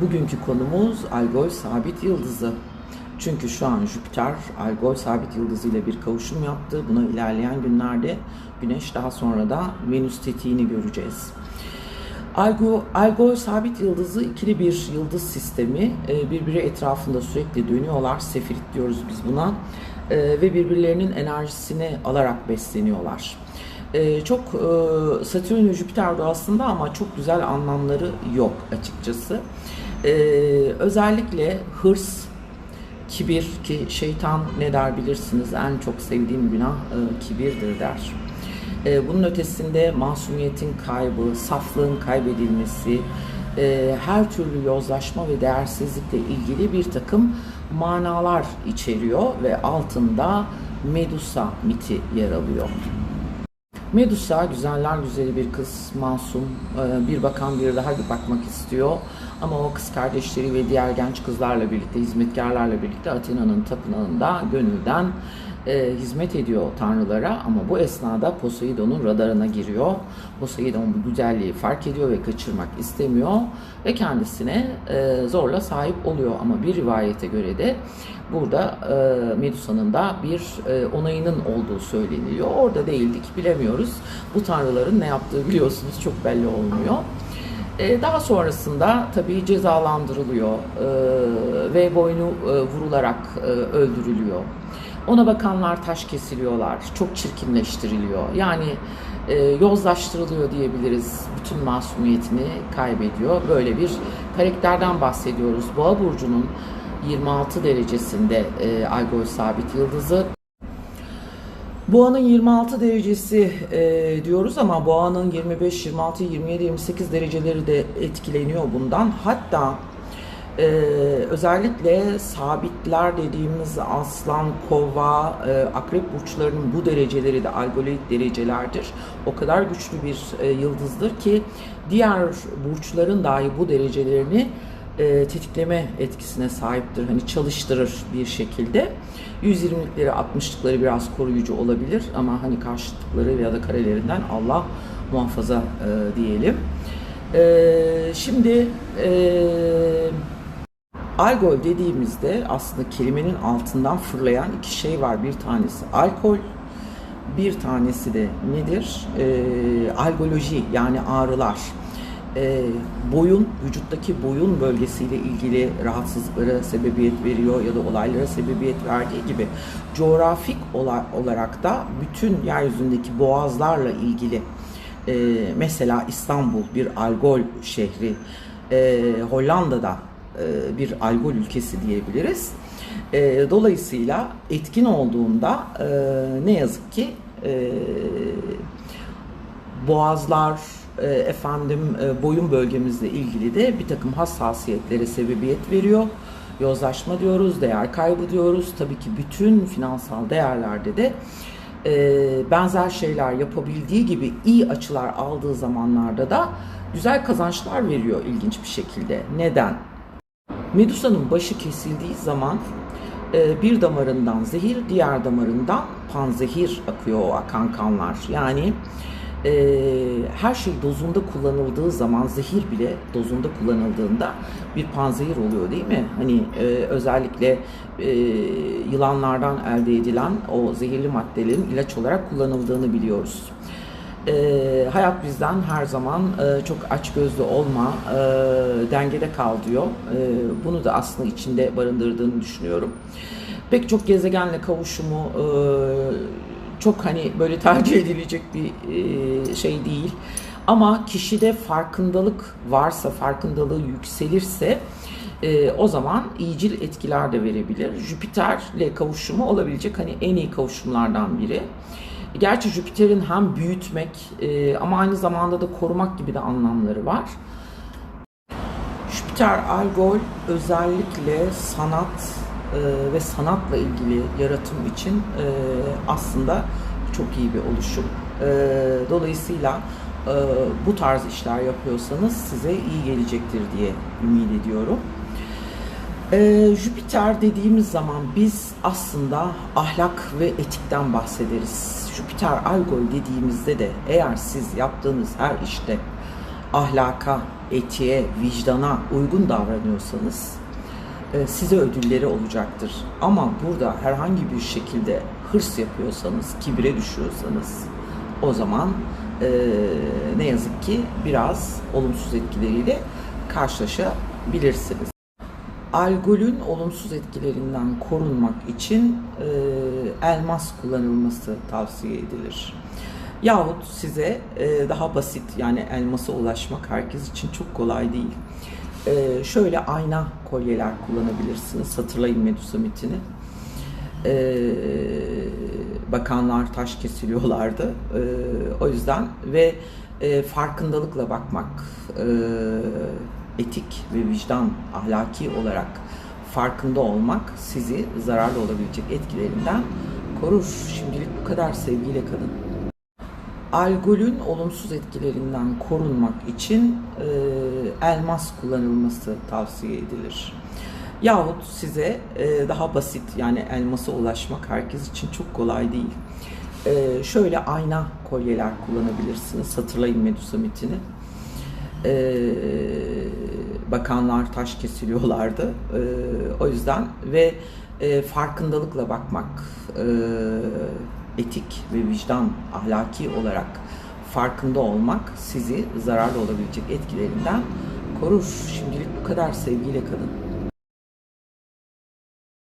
Bugünkü konumuz Algol sabit yıldızı. Çünkü şu an Jüpiter Algol sabit yıldızı ile bir kavuşum yaptı. Buna ilerleyen günlerde Güneş daha sonra da Venüs tetiğini göreceğiz. Algol, Algol sabit yıldızı ikili bir yıldız sistemi. Ee, Birbiri etrafında sürekli dönüyorlar. Sefirit diyoruz biz buna. Ee, Ve birbirlerinin enerjisini alarak besleniyorlar. Ee, çok e, Satürn ve Jüpiter doğasında ama çok güzel anlamları yok açıkçası. Ee, özellikle hırs, kibir ki şeytan ne der bilirsiniz en çok sevdiğim günah e, kibirdir der. E, bunun ötesinde masumiyetin kaybı, saflığın kaybedilmesi, e, her türlü yozlaşma ve değersizlikle ilgili bir takım manalar içeriyor ve altında Medusa miti yer alıyor. Medusa güzeller güzeli bir kız, masum, e, bir bakan bir daha bir bakmak istiyor. Ama o kız kardeşleri ve diğer genç kızlarla birlikte, hizmetkarlarla birlikte Athena'nın tapınağında gönülden e, hizmet ediyor tanrılara. Ama bu esnada Poseidon'un radarına giriyor. Poseidon bu güzelliği fark ediyor ve kaçırmak istemiyor. Ve kendisine e, zorla sahip oluyor. Ama bir rivayete göre de burada e, Medusa'nın da bir e, onayının olduğu söyleniliyor. Orada değildik bilemiyoruz. Bu tanrıların ne yaptığı biliyorsunuz çok belli olmuyor. E, daha sonrasında tabii cezalandırılıyor e, ve boynu e, vurularak öldürülüyor. Ona bakanlar taş kesiliyorlar, çok çirkinleştiriliyor. Yani e, yozlaştırılıyor diyebiliriz. Bütün masumiyetini kaybediyor. Böyle bir karakterden bahsediyoruz. Boğa burcunun 26 derecesinde e, Algol sabit yıldızı. Boğanın 26 derecesi e, diyoruz ama boğanın 25, 26, 27, 28 dereceleri de etkileniyor bundan. Hatta e, özellikle sabitler dediğimiz aslan, kova, e, akrep burçlarının bu dereceleri de algolit derecelerdir. O kadar güçlü bir e, yıldızdır ki diğer burçların dahi bu derecelerini e, tetikleme etkisine sahiptir. Hani çalıştırır bir şekilde. 120'likleri 60'lıkları biraz koruyucu olabilir ama hani karşıtlıkları ya da karelerinden Allah muhafaza e, diyelim. E, şimdi e, alkol dediğimizde aslında kelimenin altından fırlayan iki şey var. Bir tanesi alkol, bir tanesi de nedir? E, algoloji yani ağrılar e, boyun, vücuttaki boyun bölgesiyle ilgili rahatsızlıklara sebebiyet veriyor ya da olaylara sebebiyet verdiği gibi coğrafik olarak da bütün yeryüzündeki boğazlarla ilgili e, mesela İstanbul bir algol şehri, e, Hollanda'da e, bir algol ülkesi diyebiliriz. E, dolayısıyla etkin olduğunda e, ne yazık ki e, boğazlar, efendim boyun bölgemizle ilgili de bir takım hassasiyetlere sebebiyet veriyor. Yozlaşma diyoruz, değer kaybı diyoruz. Tabii ki bütün finansal değerlerde de benzer şeyler yapabildiği gibi iyi açılar aldığı zamanlarda da güzel kazançlar veriyor ilginç bir şekilde. Neden? Medusa'nın başı kesildiği zaman bir damarından zehir, diğer damarından panzehir akıyor o akan kanlar. Yani e, her şey dozunda kullanıldığı zaman zehir bile dozunda kullanıldığında bir panzehir oluyor değil mi? Hani e, özellikle e, yılanlardan elde edilen o zehirli maddelerin ilaç olarak kullanıldığını biliyoruz. E, hayat bizden her zaman e, çok açgözlü olma, e, dengede kal diyor. E, bunu da aslında içinde barındırdığını düşünüyorum. Pek çok gezegenle kavuşumu e, çok hani böyle tercih edilecek bir e, şey değil. Ama kişide farkındalık varsa, farkındalığı yükselirse e, o zaman iyicil etkiler de verebilir. Jüpiter'le kavuşumu olabilecek hani en iyi kavuşumlardan biri. Gerçi Jüpiter'in hem büyütmek e, ama aynı zamanda da korumak gibi de anlamları var. Jüpiter Algol özellikle sanat, e, ve sanatla ilgili yaratım için e, aslında çok iyi bir oluşum. E, dolayısıyla e, bu tarz işler yapıyorsanız size iyi gelecektir diye ümit ediyorum. E, Jüpiter dediğimiz zaman biz aslında ahlak ve etikten bahsederiz. Jüpiter algol dediğimizde de eğer siz yaptığınız her işte ahlaka, etiğe, vicdana uygun davranıyorsanız e, size ödülleri olacaktır. Ama burada herhangi bir şekilde hırs yapıyorsanız, kibire düşüyorsanız o zaman e, ne yazık ki biraz olumsuz etkileriyle karşılaşabilirsiniz. Alkolün olumsuz etkilerinden korunmak için e, elmas kullanılması tavsiye edilir. Yahut size e, daha basit yani elmasa ulaşmak herkes için çok kolay değil. E, şöyle ayna kolyeler kullanabilirsiniz. Hatırlayın Medusa mitini. E, bakanlar taş kesiliyorlardı. O yüzden ve farkındalıkla bakmak, etik ve vicdan, ahlaki olarak farkında olmak sizi zararlı olabilecek etkilerinden korur. Şimdilik bu kadar sevgiyle kalın. Alkolün olumsuz etkilerinden korunmak için e, elmas kullanılması tavsiye edilir. Yahut size e, daha basit yani elmasa ulaşmak herkes için çok kolay değil. E, şöyle ayna kolyeler kullanabilirsiniz. Hatırlayın Medusa mitini. E, bakanlar taş kesiliyorlardı. E, o yüzden ve e, farkındalıkla bakmak, e, etik ve vicdan, ahlaki olarak farkında olmak sizi zararlı olabilecek etkilerinden korur. Şimdilik bu kadar sevgiyle kalın.